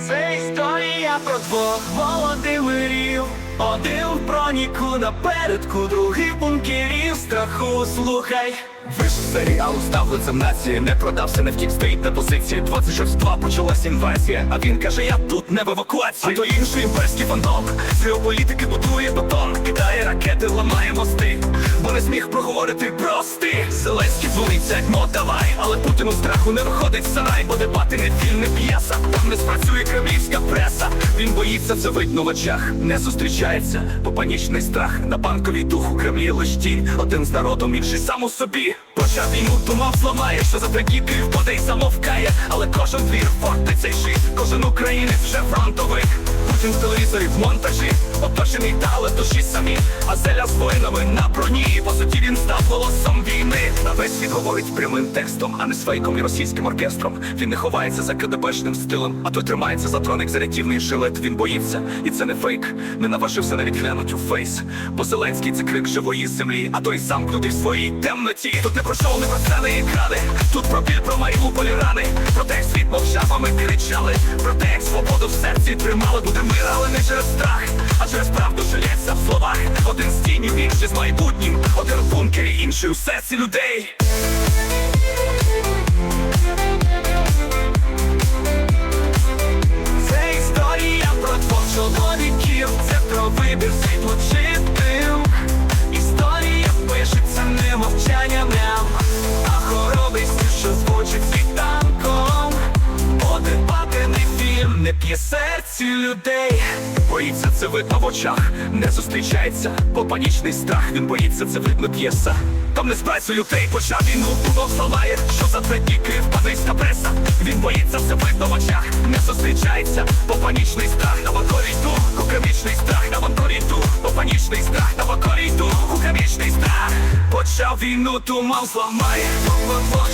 Це історія про двох Володимирів. Один в броніку напередку, другий в бункері страху. Слухай. Вийшов серіал став лицем нації, не продався, не втік, стоїть на позиції 26-2 почалась інвазія, а він каже, я тут не в евакуації А то інший імперський фантом. З геополітики будує бетон, кидає ракети, ламає мости, бо не зміг проговорити прости. Зеленський дзвонить, сядьмо, давай, але Путіну страху не виходить сарай, бо дебати не фільм, не п'єса, там не спрацює кремлівська преса. Він боїться, це видно в очах, не зустрічається, бо панічний страх на банковій дух у Кремлі лиш один з народом, інший сам у собі. Почав війну, думав, зламає, що за трагіки впаде й замовкає, але кожен двір фортеця й шит, кожен українець вже фронтовик. Путін в телевізорі в монтажі, оточений дали душі самі, а зеля з воїнами на броні. По суті він став голосом. На весь світ говорить прямим текстом, а не з фейком і російським оркестром. Він не ховається за КДБшним стилем, а той тримається за троник за жилет. Він боїться, і це не фейк. Не наважився навіть глянуть у фейс. Бо Зеленський це крик живої землі, а той замкнутий в своїй темноті. Тут не про шоу, не про сцени і екрани. Тут про біль, про Маріуполі рани. Про те, як світ мовчав, а ми кричали. Про те, як свободу в серці тримали, буде мир, але не через страх, а через правду жалється в словах. Один з тінів, інший з майбутнім. Бункері, інший у серці людей. Серці людей. Боїться це видно в очах, не зустрічається, бо панічний страх, він боїться, це видно п'єса. Там не спрацю людей, почав війну, Бог зламає, що за три дні Київ падейська преса. Він боїться, це видно в очах, не зустрічається, бо панічний страх на вакорі дух, кукамічний страх на вакорі дух, бо панічний страх на вакорі дух, кукамічний страх. Почав війну, туман зламає, Бо двох